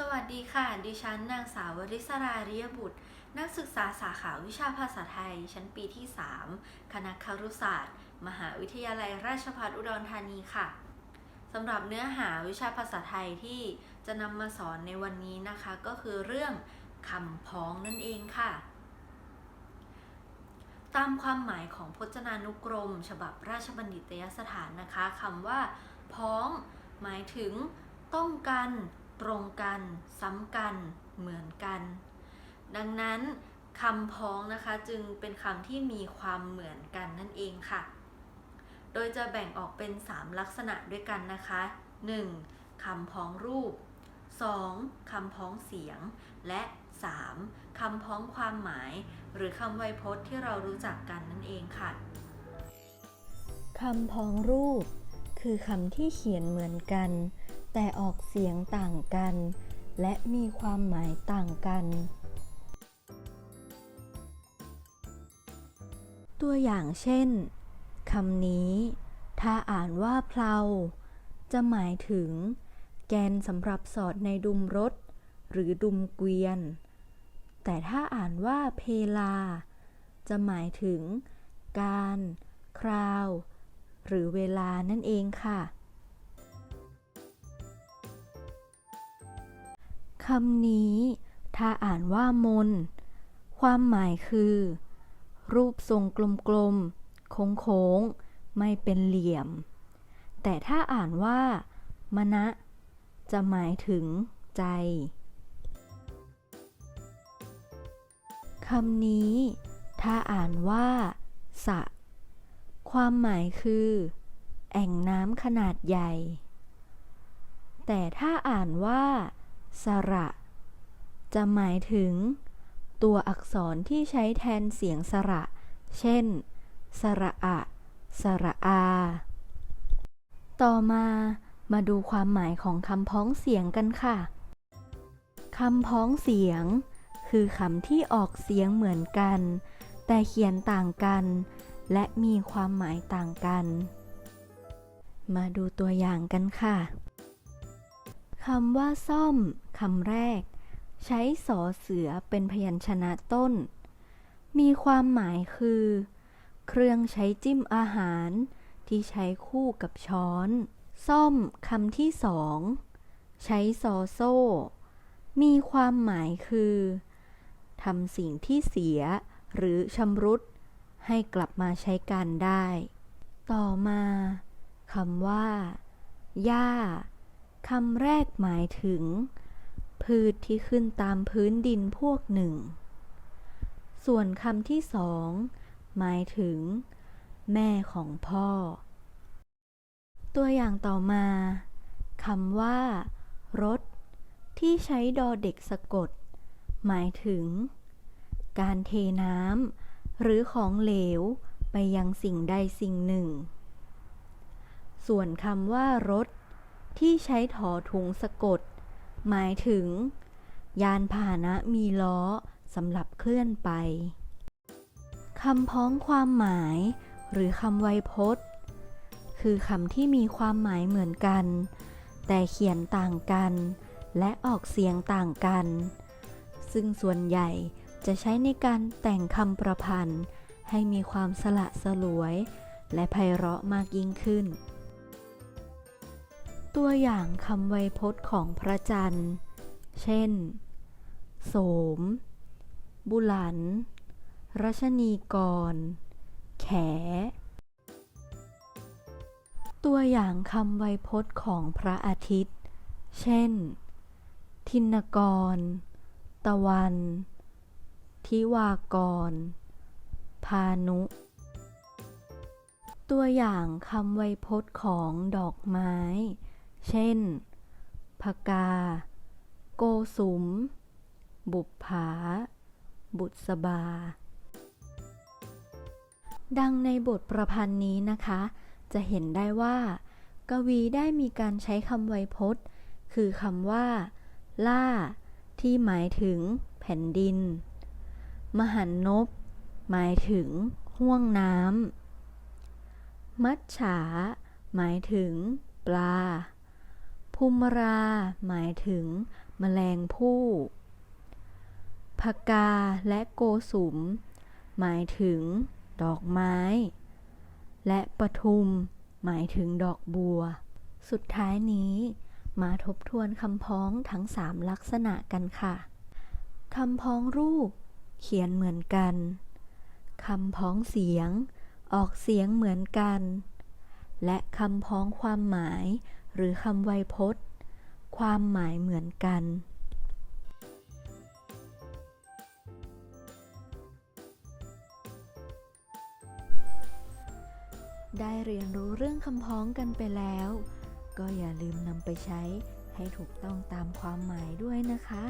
สวัสดีค่ะ ดิฉันนางสาววริศราเรียบุตร นักศึกษาสาขาวิชาภาษาไทย ชั้นปีที่ 3 คณะครุศาสตร์ มหาวิทยาลัยราชภัฏอุดรธานีค่ะสำหรับเนื้อหาวิชาภาษาไทยที่จะนำมาสอนในวันนี้นะคะ ก็คือเรื่องคำพ้องนั่นเองค่ะ ตามความหมายของพจนานุกรม ฉบับราชบัณฑิตยสถานนะคะคำว่า พ้อง หมายถึงต้องกัน ตรงกัน ซ้ำกัน เหมือนกัน ดังนั้นคำพ้องนะคะจึงเป็นคำที่มีความเหมือนกันนั่นเองค่ะ โดยจะแบ่งออกเป็น 3 ลักษณะด้วยกันนะคะ 1. คำพ้องรูป 2. คำพ้องเสียง และ 3. คำพ้องความหมาย หรือคำไวยพจน์ที่เรารู้จักกันนั่นเองค่ะคำพ้องรูป คือคำที่เขียนเหมือนกัน แต่ออกเสียงต่างกัน และมีความหมายต่างกัน ตัวอย่างเช่นคำนี้ ถ้าอ่านว่าเพลาจะหมายถึง แกนสำหรับสอดในดุมรถ หรือดุมเกวียน แต่ถ้าอ่านว่าเพลา จะหมายถึง การ คราว หรือเวลานั่นเองค่ะ คำนี้ ถ้าอ่านว่ามน ความหมายคือ รูปทรงกลมๆ โค้งๆ ไม่เป็นเหลี่ยม แต่ถ้าอ่านว่า มณะ จะหมายถึงใจ คำนี้ ถ้าอ่านว่าสระความหมายคือ แอ่งน้ำขนาดใหญ่ แต่ถ้าอ่านว่า สระ จะหมายถึง ตัวอักษรที่ใช้แทนเสียงสระ เช่น สระอะ สระอา ต่อมา มาดูความหมายของคำพ้องเสียงกันค่ะ คำพ้องเสียง คือคำที่ออกเสียงเหมือนกัน แต่เขียนต่างกัน และมีความหมายต่างกัน มาดูตัวอย่างกันค่ะคำว่าซ่อม คำแรก ใช้สอเสือเป็นพยัญชนะต้น มีความหมายคือ เครื่องใช้จิ้มอาหาร ที่ใช้คู่กับช้อน ซ่อมคำที่สองใช้ซอโซ่ มีความหมายคือทำสิ่งที่เสียหรือชำรุด ให้กลับมาใช้การได้ ต่อมาคำว่าหญ้าคำแรกหมายถึง พืชที่ขึ้นตามพื้นดินพวกหนึ่ง ส่วนคำที่สองหมายถึง แม่ของพ่อ ตัวอย่างต่อมาคำว่า รถ ที่ใช้ดอเด็กสะกด หมายถึง การเทน้ำหรือของเหลวไปยังสิ่งใดสิ่งหนึ่ง ส่วนคำว่ารถ ที่ใช้ถอถุงสะกด หมายถึง ยานพาหนะมีล้อสำหรับเคลื่อนไปคำพ้องความหมาย หรือคำไวยพจน์ คือคำที่มีความหมายเหมือนกัน แต่เขียนต่างกัน และออกเสียงต่างกัน ซึ่งส่วนใหญ่จะใช้ในการแต่งคำประพันธ์ ให้มีความสละสลวย และไพเราะมากยิ่งขึ้น ตัวอย่างคำไวยพจน์ของพระจันทร์ เช่น โสม บุหลัน รัชนีกร แข ตัวอย่างคำไวยพจน์ของพระอาทิตย์ เช่น ทินกร ตะวัน ทิวากร พานุ ตัวอย่างคำไวยพจน์ของดอกไม้ เช่น พกา โกสุม บุปผา บุษบา ดังในบทประพันธ์นี้นะคะ จะเห็นได้ว่า กวีได้มีการใช้คำไวยพจน์ คือคำว่า ล่า ที่หมายถึง แผ่นดิน มหันนบ หมายถึง ห่วงน้ำมัจฉา หมายถึง ปลา ภูมิราหมายถึงแมลงผู้พกาและโกสุม หมายถึง ดอกไม้ และปทุม หมายถึงดอกบัว สุดท้ายนี้มาทบทวนคำพ้องทั้งสามลักษณะกันค่ะ คำพ้องรูป เขียนเหมือนกัน คำพ้องเสียง ออกเสียงเหมือนกัน และคำพ้องความหมาย หรือคำไวยพจน์ ความหมายเหมือนกัน ได้เรียนรู้เรื่องคำพ้องกันไปแล้ว ก็อย่าลืมนำไปใช้ให้ถูกต้องตามความหมายด้วยนะคะ